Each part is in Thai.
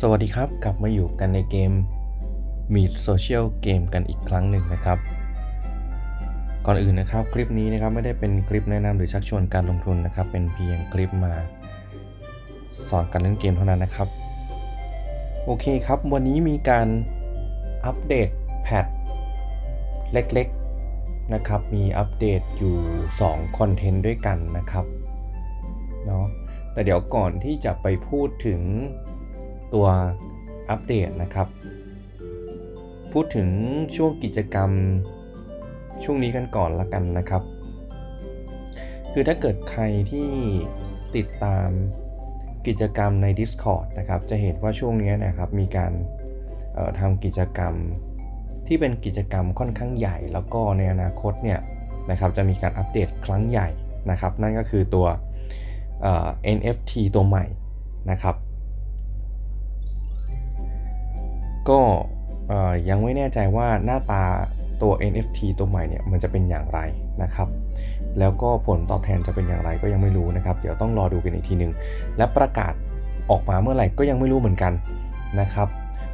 สวัสดีครับ กลับมาอยู่กันในเกม Meet Social Game กันอีกครั้งหนึ่งนะครับ ก่อนอื่นนะครับคลิปนี้นะครับไม่ได้เป็นคลิปแนะนำหรือชักชวนการลงทุนนะครับ เป็นเพียงคลิปมา สอนการเล่นเกมเท่านั้นนะครับ โอเคครับ วันนี้มีการอัปเดตแพทเล็กๆนะครับ มีอัปเดตอยู่2คอนเทนต์ด้วยกันนะครับเนาะแต่เดี๋ยวก่อนที่จะไปพูดถึง ตัวอัปเดตนะครับ พูดถึงช่วงกิจกรรมช่วงนี้กันก่อนละกันนะครับ คือถ้าเกิดใครที่ติดตามกิจกรรมใน Discord นะครับ จะเห็นว่าช่วงนี้นะครับมีการทำกิจกรรมที่เป็นกิจกรรมค่อนข้างใหญ่ แล้วก็ในอนาคตเนี่ยนะครับจะมีการอัปเดตครั้งใหญ่นะครับ นั่นก็คือตัว NFT ตัวใหม่นะครับ ก็ยังไม่แน่ใจว่าหน้าตาตัว NFT ตัวใหม่เนี่ยมันจะเป็นอย่างไรนะครับ แล้วก็ผลตอบแทนจะเป็นอย่างไรก็ยังไม่รู้นะครับ เดี๋ยวต้องรอดูกันอีกทีหนึ่งและประกาศออกมาเมื่อไหร่ก็ยังไม่รู้เหมือนกันนะครับ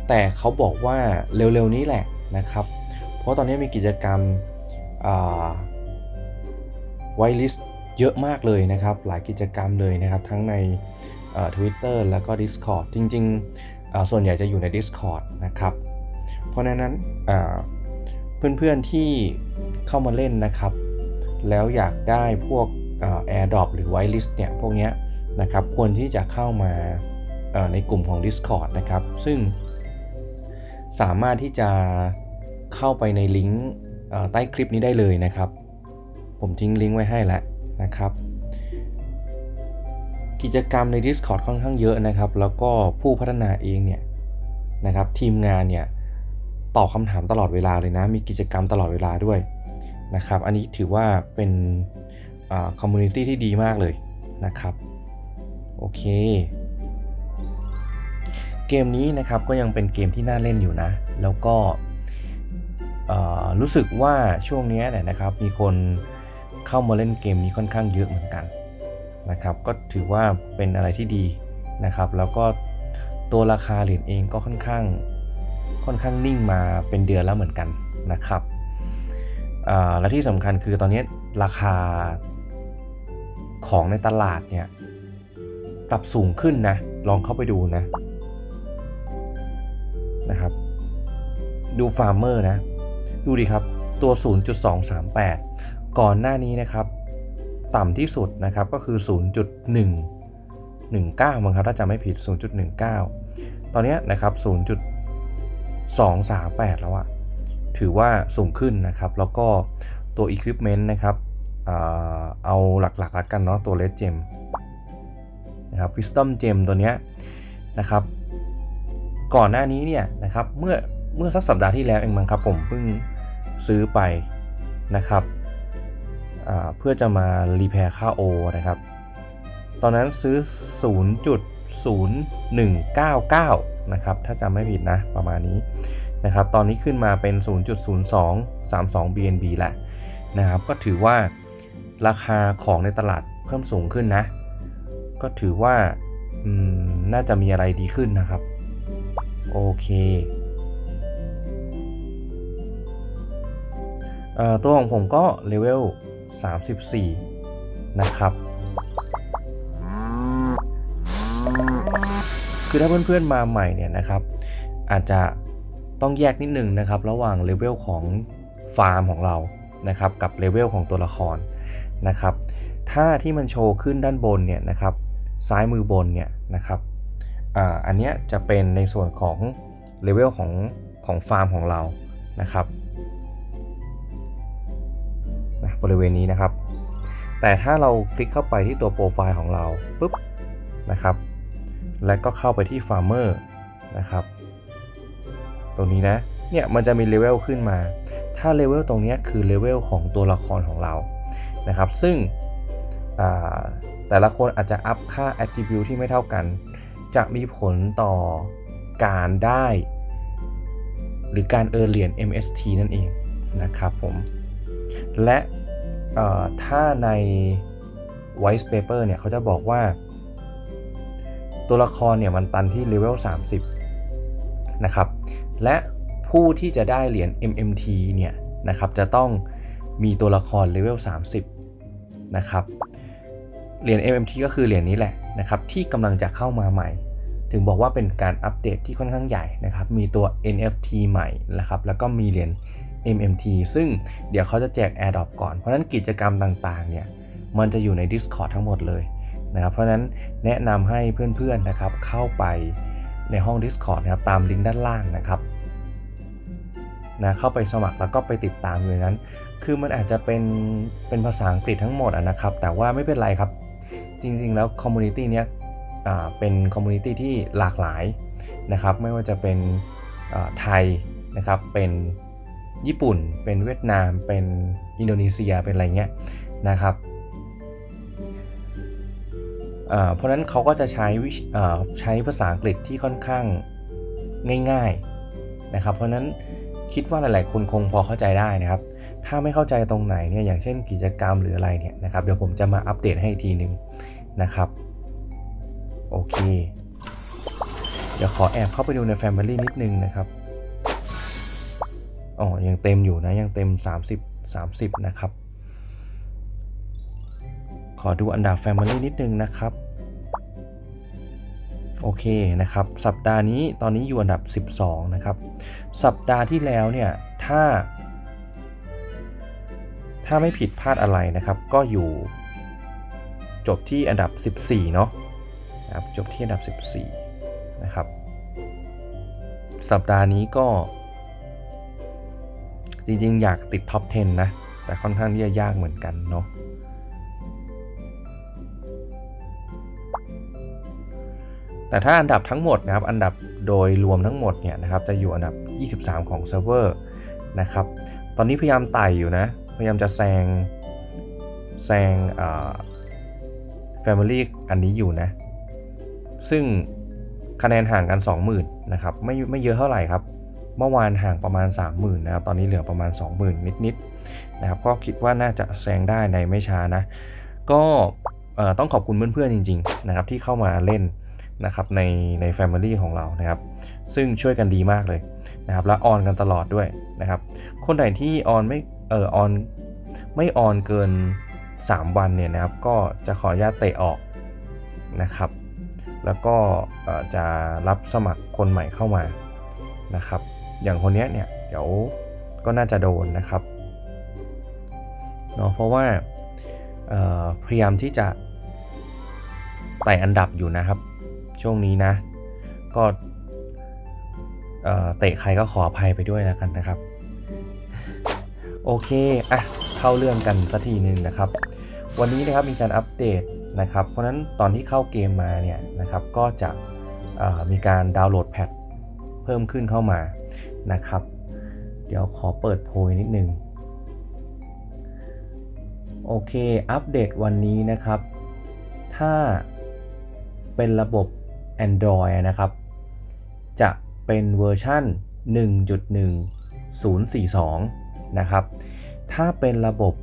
แต่เขาบอกว่าเร็วๆนี้แหละนะครับ เพราะตอนนี้มีกิจกรรมไวลิสเยอะมากเลยนะครับ หลายกิจกรรมเลยนะครับ ทั้งใน Twitter แล้วก็ Discord จริง ๆ ส่วนใหญ่จะอยู่ใน Discord นะครับ เพราะนั้นเพื่อนๆที่เข้ามาเล่นนะครับ แล้วอยากได้พวก AirDrop หรือ Whitelist เนี่ยพวกนี้นะครับควรที่จะเข้ามาในกลุ่มของ Discord นะครับ ซึ่งสามารถที่จะเข้าไปในลิงก์ใต้คลิปนี้ได้เลยนะครับ ผมทิ้งลิงก์ไว้ให้แล้วนะครับ กิจกรรมใน Discord ค่อนข้างเยอะนะครับ แล้วก็ผู้พัฒนาเองเนี่ยนะครับทีมงานเนี่ยตอบคำถามตลอดเวลาเลยนะ มีกิจกรรมตลอดเวลาด้วยนะครับ อันนี้ถือว่าเป็นคอมมูนิตี้ที่ดีมากเลยนะครับ โอเค เกมนี้นะครับก็ยังเป็นเกมที่น่าเล่นอยู่นะ แล้วก็รู้สึกว่าช่วงนี้เนี่ยนะครับมีคนเข้ามาเล่นเกมนี้ค่อนข้างเยอะเหมือนกัน นะครับ ก็ถือว่าเป็นอะไรที่ดีนะครับ แล้วก็ตัวราคาเหรียญเองก็ค่อนข้างค่อนข้างนิ่งมาเป็นเดือนแล้วเหมือนกันนะครับและที่สำคัญคือตอนนี้ราคาของในตลาดเนี่ยปรับสูงขึ้นนะ ลองเข้าไปดูนะนะครับ ดูฟาร์มเมอร์นะ ดูดิครับตัว 0.238 ก่อนหน้านี้นะครับ ต่ำที่สุดนะครับก็คือ 0.119มั้งครับถ้าจำไม่ผิด 0.19 ตอนนี้นะครับ 0.238 แล้วอะถือว่าสูงขึ้นนะครับ แล้วก็ตัว Equipment นะครับ เอาหลักๆแล้วกันเนาะตัว Red Gem นะครับ Wisdom Gem ตัวเนี้ยนะครับ ก่อนหน้านี้เนี่ยนะครับ เมื่อเมื่อสักสัปดาห์ที่แล้วเองมั้งครับผมเพิ่งซื้อไปนะครับ เพื่อจะมารีแพร์ค่าโอนะครับ ตอนนั้นซื้อ 0.0199 นะครับ ถ้าจำไม่ผิดนะ ประมาณนี้นะครับ ตอนนี้ขึ้นมาเป็น 0.0232 BNB แหละนะครับ ก็ถือว่าราคาของในตลาดเพิ่มสูงขึ้นนะ ก็ถือว่าน่าจะมีอะไรดีขึ้นนะครับ โอเคตัวของผมก็เลเวล 34 นะครับ คือถ้าเพื่อนๆมาใหม่เนี่ยนะครับ อาจจะต้องแยกนิดนึงนะครับ ระหว่างเลเวลของฟาร์มของเรานะครับ กับเลเวลของตัวละครนะครับ ถ้าที่มันโชว์ขึ้นด้านบนเนี่ยนะครับ ซ้ายมือบนเนี่ยนะครับอ,อันนี้จะเป็นในส่วนของเลเวลของของฟาร์มของเรานะครับ บริเวณนี้นะครับ แต่ถ้าเราคลิกเข้าไปที่ตัวโปรไฟล์ของเราปุ๊บนะครับ และก็เข้าไปที่ Farmer นะครับ ตรงนี้นะ เนี่ยมันจะมีเลเวลขึ้นมา ถ้าเลเวลตรงนี้คือเลเวลของตัวละครของเรานะครับ ซึ่งแต่ละคนอาจจะอัพค่า attribute ที่ไม่เท่ากัน จะมีผลต่อการได้ หรือการเออเหรียญ MST นั่นเองนะครับผม และ ถ้าใน white paper เนี่ยเขาจะบอกว่า ตัวละครเนี่ยมันตันที่เลเวล30 นะครับ และผู้ที่จะได้เหรียญ MMT เนี่ยนะครับจะต้องมีตัวละครเลเวล30 นะครับ เหรียญ MMT ก็คือเหรียญนี้แหละนะครับที่กำลังจะเข้ามาใหม่ ถึงบอกว่าเป็นการอัปเดตที่ค่อนข้างใหญ่นะครับ มีตัว NFT ใหม่นะครับแล้วก็มีเหรียญ MMT ซึ่งเดี๋ยวเขาจะแจก AirDrop ก่อน เพราะนั้นกิจกรรมต่างๆเนี่ยมันจะอยู่ใน Discord ทั้งหมดเลยนะครับเพราะนั้นแนะนำให้เพื่อนๆนะครับเข้าไปในห้อง Discord นะครับตามลิงก์ด้านล่างนะครับนะเข้าไปสมัครแล้วก็ไปติดตามอยู่นนั้น คือมันอาจจะเป็นเป็นภาษาอังกฤษทั้งหมดนะครับ แต่ว่าไม่เป็นไรครับ จริงๆแล้วคอมมูนิตี้เนี้ยเป็นคอมมูนิตี้ที่หลากหลายนะครับ ไม่ว่าจะเป็นไทยนะครับ เป็น ญี่ปุ่น เป็นเวียดนาม เป็นอินโดนีเซีย เป็นอะไรเงี้ยนะครับเพราะนั้นเขาก็จะใช้ใช้ภาษาอังกฤษที่ค่อนข้างง่ายๆนะครับ เพราะนั้นคิดว่าหลายๆคนคงพอเข้าใจได้นะครับ ถ้าไม่เข้าใจตรงไหนเนี่ยอย่างเช่นกิจกรรมหรืออะไรเนี่ยนะครับเดี๋ยวผมจะมาอัปเดตให้อีกทีหนึ่งนะครับโอเค เดี๋ยวขอแอบเข้าไปดูใน Family นิดนึงนะครับ อ๋อ ยังเต็มอยู่นะ ยังเต็ม 30 30 นะครับ ขอดูอันดับ Family นิดนึงนะครับ โอเคนะครับ สัปดาห์นี้ตอนนี้อยู่อันดับ 12 นะครับ สัปดาห์ที่แล้วเนี่ย ถ้า ถ้าไม่ผิดพลาดอะไรนะครับ ก็อยู่จบที่อันดับ 14 เนาะนะครับจบที่อันดับ 14 นะครับ สัปดาห์นี้ก็ จริงๆ อยากติดท็อป 10 นะ แต่ค่อนข้างที่จะยากเหมือนกันเนาะแต่ถ้าอันดับทั้งหมดนะครับ อันดับโดยรวมทั้งหมดเนี่ยนะครับจะอยู่อันดับ 23 ของเซิร์ฟเวอร์นะครับ ตอนนี้พยายามไต่อยู่นะ พยายามจะแซงแซงอ่า Family อันนี้อยู่นะ ซึ่งคะแนนห่างกัน 20,000นะครับ ไม่ไม่เยอะเท่าไหร่ครับ เมื่อวานห่างประมาณ 30,000นะครับ ตอนนี้เหลือประมาณ 20,000 นิดๆนะครับ ก็คิดว่าน่าจะแซงได้ในไม่ช้านะ ก็ต้องขอบคุณเพื่อนๆจริง ๆ นะครับ ที่เข้ามาเล่นนะครับในใน Family ของเรานะครับ ซึ่งช่วยกันดีมากเลยนะครับ และออนกันตลอดด้วยนะครับ คนไหนที่ออนไม่เออออนไม่ออนเกิน 3 วันเนี่ยนะครับ ก็จะขออนุญาตเตะออกนะครับ แล้วก็จะรับสมัครคนใหม่เข้ามานะครับ อย่างคนนี้เนี่ยเดี๋ยวก็น่าจะโดนนะครับเนาะเพราะว่าพยายามที่จะไต่อันดับอยู่นะครับ ช่วงนี้นะ ก็เตะใครก็ขออภัยไปด้วยแล้วกันนะครับ โอเค อะ เข้าเรื่องกันสักทีหนึ่งนะครับ วันนี้นะครับมีการอัปเดตนะครับ เพราะนั้นตอนที่เข้าเกมมาเนี่ยนะครับ ก็จะมีการดาวน์โหลดแพทเพิ่มขึ้นเข้ามา นะครับ เดี๋ยวขอเปิดโพยนิดนึง โอเค อัปเดตวันนี้นะครับ ถ้าเป็นระบบ Android นะครับ จะเป็นเวอร์ชัน1.1042 นะครับ ถ้าเป็นระบบ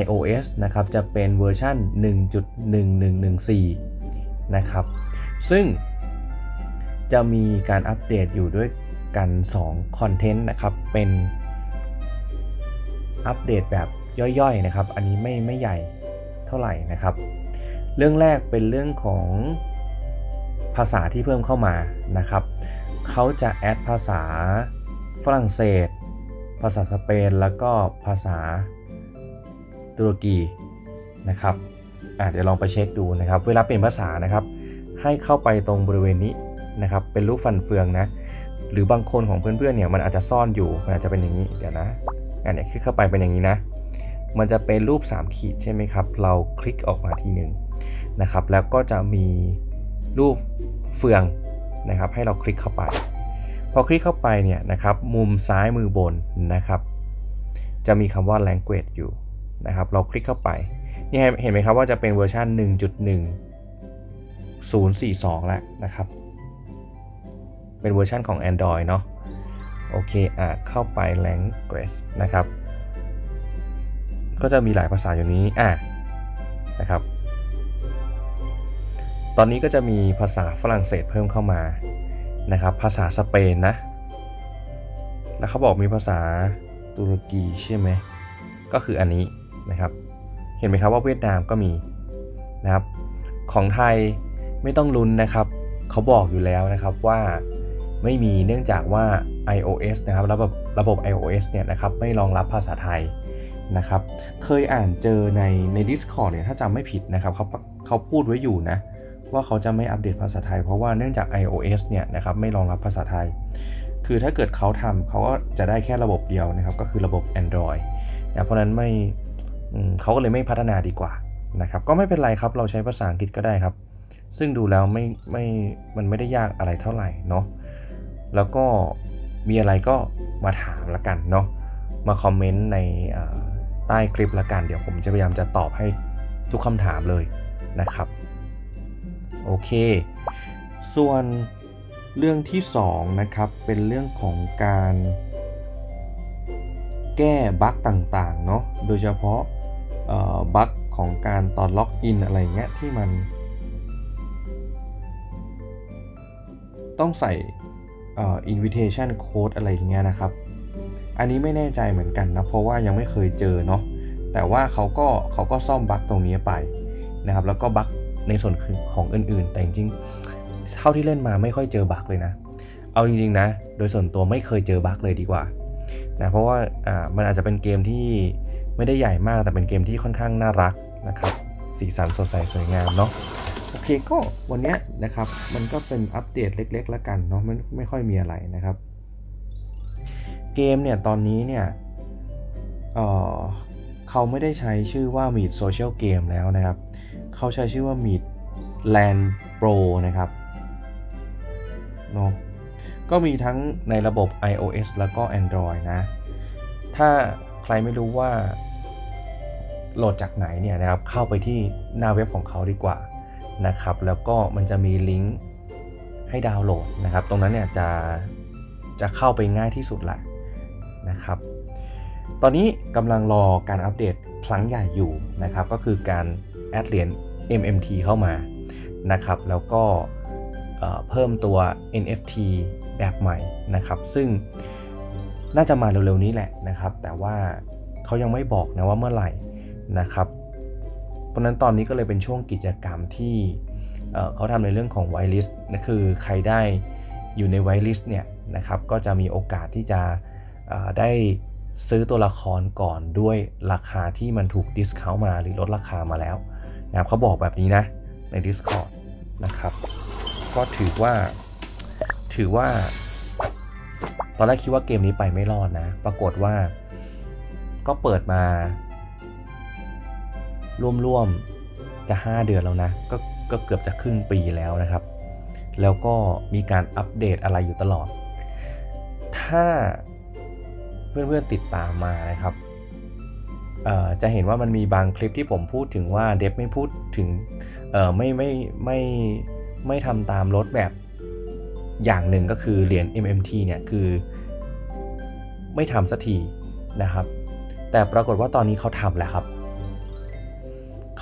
iOS นะครับ จะเป็นเวอร์ชัน1.1114 นะครับ ซึ่งจะมีการอัปเดตอยู่ด้วย กัน2คอนเทนต์นะครับ เป็นอัปเดตแบบย่อยๆนะครับ อันนี้ไม่ไม่ใหญ่เท่าไหร่นะครับ เรื่องแรกเป็นเรื่องของภาษาที่เพิ่มเข้ามานะครับ เขาจะแอดภาษาฝรั่งเศส ภาษาสเปน แล้วก็ภาษาตุรกีนะครับเดี๋ยวลองไปเช็คดูนะครับ เวลาเปลี่ยนภาษานะครับ ให้เข้าไปตรงบริเวณนี้นะครับ เป็นรูปฟันเฟืองนะ หรือบางคนของเพื่อนๆเนี่ยมันอาจจะซ่อนอยู่มันอาจจะเป็นอย่างนี้เดี๋ยวนะอันนี้คลิกเข้าไปเป็นอย่างนี้นะ มันจะเป็นรูป 3 ขีดใช่ไหมครับ เราคลิกออกมาทีหนึ่งนะครับ แล้วก็จะมีรูปเฟืองนะครับ ให้เราคลิกเข้าไป พอคลิกเข้าไปเนี่ยนะครับ มุมซ้ายมือบนนะครับ จะมีคำว่า language อยู่นะครับ เราคลิกเข้าไปนี่เห็นไหมครับว่าจะเป็นเวอร์ชัน1.1042 แล้วนะครับ เป็นเวอร์ชันของ Android เนาะโอเคอะเข้าไป language นะครับ ก็จะมีหลายภาษาอยู่นี้อะนะครับ ตอนนี้ก็จะมีภาษาฝรั่งเศสเพิ่มเข้ามานะครับ ภาษาสเปนนะ แล้วเขาบอกมีภาษาตุรกีใช่ไหมก็คืออันนี้นะครับ เห็นไหมครับว่าเวียดนามก็มีนะครับ ของไทยไม่ต้องลุ้นนะครับ เขาบอกอยู่แล้วนะครับว่า ไม่มีเนื่องจากว่า iOS นะครับระบบระบบ iOS เนี่ยนะครับไม่รองรับภาษาไทยนะครับ เคยอ่านเจอในใน Discord เนี่ยถ้าจำไม่ผิดนะครับเขาเขาพูดไว้อยู่นะว่าเขาจะไม่อัปเดตภาษาไทย เพราะว่าเนื่องจาก iOS เนี่ยนะครับไม่รองรับภาษาไทย คือถ้าเกิดเขาทำเขาก็จะได้แค่ระบบเดียวนะครับ ก็คือระบบ Android นะเพราะนั้นไม่เขาก็เลยไม่พัฒนาดีกว่านะครับก็ไม่เป็นไรครับเราใช้ภาษาอังกฤษก็ได้ครับ ซึ่งดูแล้วไม่ไม่มันไม่ได้ยากอะไรเท่าไหร่เนาะ แล้วก็มีอะไรก็มาถามละกันเนาะมาคอมเมนต์ในใต้คลิปละกันเดี๋ยวผมจะพยายามจะตอบให้ทุกคำถามเลยนะครับ โอเค ส่วนเรื่องที่ 2 นะครับ เป็นเรื่องของการแก้บั๊กต่างๆเนาะโดยเฉพาะบั๊กของการตอนล็อกอินอะไรเงี้ยที่มัน ต้องใส่ อ่อ invitation code อะไรอย่างเงี้ยนะครับ อันนี้ไม่แน่ใจเหมือนกันนะ เพราะว่ายังไม่เคยเจอเนาะแต่ว่าเขาก็เขาก็ซ่อมบั๊กตรงนี้ไปนะครับ แล้วก็บั๊กในส่วนของอื่นๆ แต่จริงๆเท่าที่เล่นมาไม่ค่อยเจอบั๊กเลยนะ เอาจริงๆนะ โดยส่วนตัวไม่เคยเจอบั๊กเลยดีกว่านะเพราะว่าอ่ามันอาจจะเป็นเกมที่ไม่ได้ใหญ่มากแต่เป็นเกมที่ค่อนข้างน่ารักนะครับสีสันสดใสสวยงามเนาะ โอเคก็วันนี้นะครับ มันก็เป็นอัปเดตเล็กๆ แล้วกันเนาะมันไม่ค่อยมีอะไรนะครับ เกมเนี่ยตอนนี้เนี่ยเเขาไม่ได้ใช้ชื่อว่า Meet Social Game แล้วนะครับ เขาใช้ชื่อว่า Meet Land Pro นะครับเนาะก็มีทั้งในระบบ iOS แล้วก็ Android นะ ถ้าใครไม่รู้ว่าโหลดจากไหนเนี่ยนะครับ เข้าไปที่หน้าเว็บของเขาดีกว่า นะครับ แล้วก็มันจะมีลิงก์ให้ดาวน์โหลดนะครับ ตรงนั้นเนี่ยจะจะเข้าไปง่ายที่สุดแหละนะครับ ตอนนี้กำลังรอการอัปเดตครั้งใหญ่อยู่นะครับ ก็คือการแอดเหรียญ MMT เข้ามานะครับ แล้วก็เอ่อเพิ่มตัว NFT แบบใหม่นะครับ ซึ่งน่าจะมาเร็วๆนี้แหละนะครับ แต่ว่าเขายังไม่บอกนะว่าเมื่อไหร่นะครับ เพราะนั้นตอนนี้ก็เลยเป็นช่วงกิจกรรมที่เขาทำในเรื่องของไวลิสต์นั่นคือใครได้อยู่ในไวลิสต์เนี่ยนะครับก็จะมีโอกาสที่จะได้ซื้อตัวละครก่อนด้วยราคาที่มันถูกดิสคาวมาหรือลดราคามาแล้วนะครับเขาบอกแบบนี้นะใน Discord นะครับ ก็ถือว่าถือว่า ตอนแรกคิดว่าเกมนี้ไปไม่รอดนะ ปรากฏว่าก็เปิดมา ร่วมๆจะ 5 เดือนแล้วนะก็ก็เกือบจะครึ่งปีแล้วนะครับ แล้วก็มีการอัปเดตอะไรอยู่ตลอด ถ้าเพื่อนๆติดตามมานะครับจะเห็นว่ามันมีบางคลิปที่ผมพูดถึงว่าเดฟไม่พูดถึงเอ่ไม่ไม่ไม่ไม่ทำตามรถแบบอย่างหนึ่งก็คือเหรียญ MMT เนี่ยคือไม่ทำสักทีนะครับ แต่ปรากฏว่าตอนนี้เขาทำแล้วครับ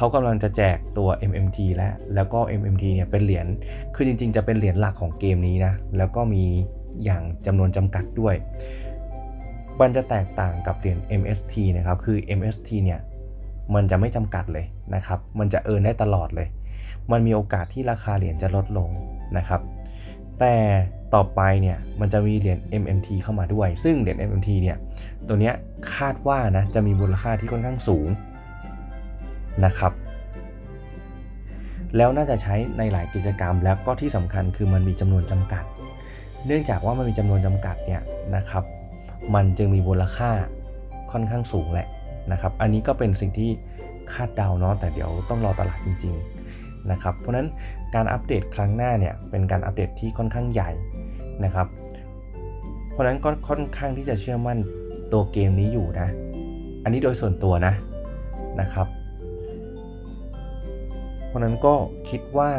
เขากำลังจะแจกตัว MMT แล้ว แล้วก็ MMT เนี่ยเป็นเหรียญ คือจริง ๆ จะเป็นเหรียญหลักของเกมนี้นะ แล้วก็มีอย่างจำนวนจำกัดด้วย มันจะแตกต่างกับเหรียญ MST นะครับ คือ MST เนี่ยมันจะไม่จำกัดเลยนะครับ มันจะเอินได้ตลอดเลย มันมีโอกาสที่ราคาเหรียญจะลดลงนะครับ แต่ต่อไปเนี่ยมันจะมีเหรียญ MMT เข้ามาด้วย ซึ่งเหรียญ MMT เนี่ยตัวเนี้ยคาดว่านะจะมีมูลค่าที่ค่อนข้างสูง นะครับ แล้วน่าจะใช้ในหลายกิจกรรม แล้วก็ที่สำคัญคือมันมีจำนวนจำกัด เนื่องจากว่ามันมีจำนวนจำกัดเนี่ยนะครับ มันจึงมีมูลค่าค่อนข้างสูงแหละนะครับ อันนี้ก็เป็นสิ่งที่คาดเดาเนาะแต่เดี๋ยวต้องรอตลาดจริง ๆนะครับ เพราะฉะนั้นการอัปเดตครั้งหน้าเนี่ยเป็นการอัปเดตที่ค่อนข้างใหญ่นะครับ เพราะฉะนั้นก็ค่อนข้างที่จะเชื่อมั่นตัวเกมนี้อยู่นะ อันนี้โดยส่วนตัวนะนะครับ ราะนั้นก็คิดว่า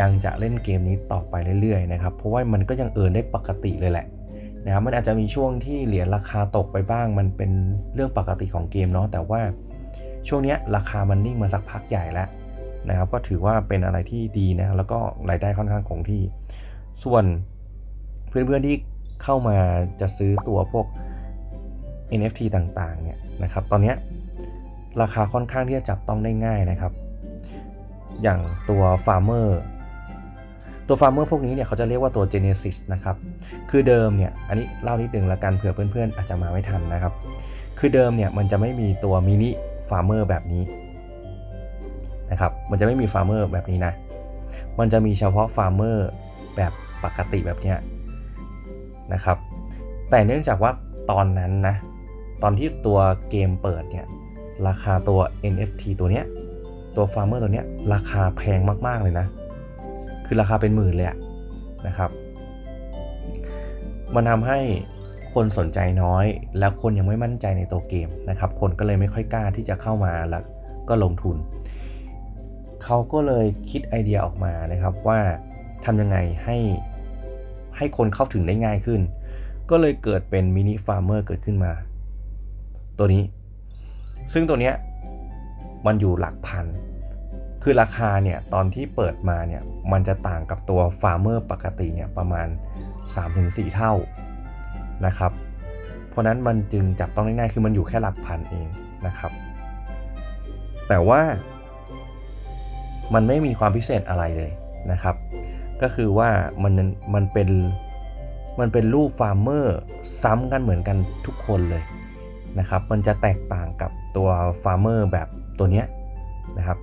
ยังจะเล่นเกมนี้ต่อไปเรื่อยๆนะครับ เพราะว่ามันก็ยังเอินได้ปกติเลยแหละนะครับมันอาจจะมีช่วงที่เหรียญราคาตกไปบ้าง มันเป็นเรื่องปกติของเกมเนาะแต่ว่าช่วงนี้ราคามันนิ่งมาสักพักใหญ่แล้วนะครับ ก็ถือว่าเป็นอะไรที่ดีนะแล้วก็รายได้ค่อนข้างคงที่ ส่วนเพื่อนๆที่เข้ามาจะซื้อตัวพวก NFT ต่างๆเนี่ยนะครับ ตอนนี้ราคาค่อนข้างที่จะจับต้องได้ง่ายนะครับ อย่างตัว Farmer ตัว Farmer พวกนี้เนี่ยเขาจะเรียกว่าตัว Genesis นะครับ คือเดิมเนี่ย อันนี้เล่านิดนึงละกันเผื่อเพื่อนๆ อาจจะมาไม่ทันนะครับ คือเดิมเนี่ยมันจะไม่มีตัวมินิฟาร์เมอร์แบบนี้นะครับ มันจะไม่มีฟาร์เมอร์แบบนี้นะ มันจะมีเฉพาะฟาร์เมอร์แบบปกติแบบเนี้ยนะครับ แต่เนื่องจากว่าตอนนั้นนะ ตอนที่ตัวเกมเปิดเนี่ย ราคาตัว NFT ตัวเนี้ย ตัวฟาร์มเมอร์ตัวเนี้ยราคาแพงมากๆเลยนะ คือราคาเป็นหมื่นเลยะนะครับ มันทำให้คนสนใจน้อย แล้วคนยังไม่มั่นใจในตัวเกมนะครับ คนก็เลยไม่ค่อยกล้าที่จะเข้ามาแล้วก็ลงทุน เขาก็เลยคิดไอเดียออกมานะครับว่าทำยังไงให้ให้คนเข้าถึงได้ง่ายขึ้น ก็เลยเกิดเป็นมินิฟาร์มเมอร์เกิดขึ้นมา ตัวนี้ ซึ่งตัวเนี้ย มันอยู่หลักพัน คือราคาเนี่ยตอนที่เปิดมาเนี่ยมันจะต่างกับตัวฟาร์มเมอร์ปกติเนี่ยประมาณ 3-4 เท่านะครับ เพราะนั้นมันจึงจับต้องได้ง่ายคือมันอยู่แค่หลักพันเองนะครับ แต่ว่า มันไม่มีความพิเศษอะไรเลยนะครับ ก็คือว่ามันมันเป็นมันเป็นรูปฟาร์มเมอร์ซ้ำกันเหมือนกันทุกคนเลยนะครับ มันจะแตกต่างกับตัวฟาร์มเมอร์แบบ ตัวเนี้ยนะครับ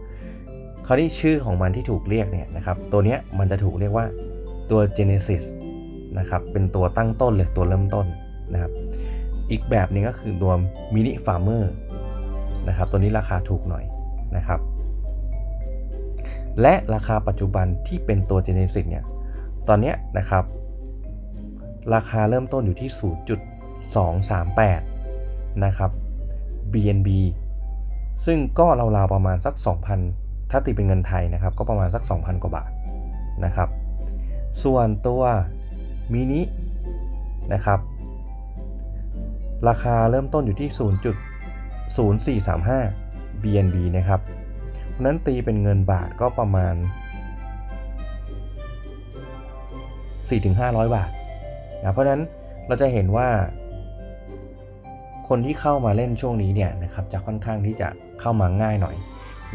คราวนี้ชื่อของมันที่ถูกเรียกเนี่ยนะครับตัวเนี้ยมันจะถูกเรียกว่าตัว Genesis นะครับเป็นตัวตั้งต้นเลยตัวเริ่มต้นนะครับอีกแบบนึงก็คือตัว Mini Farmer นะครับตัวนี้ราคาถูกหน่อยนะครับ และราคาปัจจุบันที่เป็นตัว Genesis เนี่ยตอนนี้นะครับ ราคาเริ่มต้นอยู่ที่ 0.238 นะครับ BNB ซึ่งก็ราวๆประมาณสัก 2,000 ถ้าตีเป็นเงินไทยนะครับ ก็ประมาณสัก 2,000 กว่าบาทนะครับ ส่วนตัวมินินะครับ ราคาเริ่มต้นอยู่ที่ 0.0435 BNB นะครับ เพราะนั้นตีเป็นเงินบาทก็ประมาณ 4-500 บาทนะเพราะฉะนั้นเราจะเห็นว่า คนที่เข้ามาเล่นช่วงนี้เนี่ยนะครับจะค่อนข้างที่จะเข้ามาง่ายหน่อย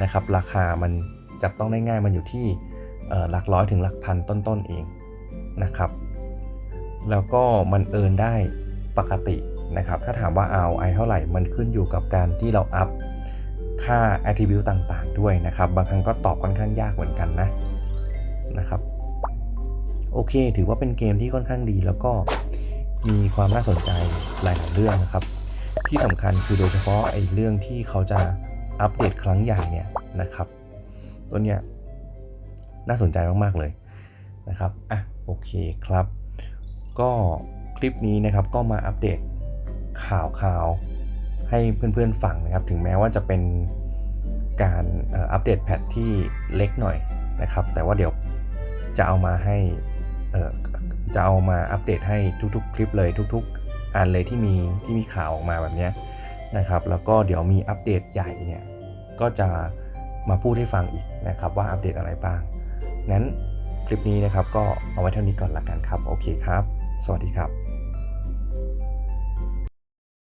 นะครับ ราคามันจับต้องได้ง่ายมันอยู่ที่หลักร้อยถึงหลักพันต้นๆเองนะครับ แล้วก็มันเอินได้ปกตินะครับ ถ้าถามว่า ROI เท่าไหร่มันขึ้นอยู่กับการที่เราอัพค่า attribute ต่างๆ ด้วยนะครับ บางครั้งก็ตอบค่อนข้างยากเหมือนกันนะนะครับโอเค ถือว่าเป็นเกมที่ค่อนข้างดีแล้วก็มีความน่าสนใจหลายๆเรื่องนะครับ ที่สำคัญคือโดยเฉพาะไอ้เรื่องที่เขาจะอัปเดตครั้งใหญ่เนี่ยนะครับ ตัวเนี้ยน่าสนใจมาก ๆ เลยนะครับอะโอเคครับ ก็คลิปนี้นะครับก็มาอัปเดตข่าวข่าวให้เพื่อนๆฟังนะครับ ถึงแม้ว่าจะเป็นการอัปเดตแพทที่เล็กหน่อยนะครับ แต่ว่าเดี๋ยวจะเอามาให้จะเอามาอัปเดตให้ทุกๆ คลิปเลยทุก ๆ อันเลยที่มีที่มีข่าวออกมาแบบนี้นะครับ แล้วก็เดี๋ยวมีอัปเดตใหญ่เนี่ยก็จะมาพูดให้ฟังอีกนะครับว่าอัปเดตอะไรบ้าง งั้นคลิปนี้นะครับก็เอาไว้เท่านี้ก่อนละกันครับ โอเคครับ สวัสดีครับ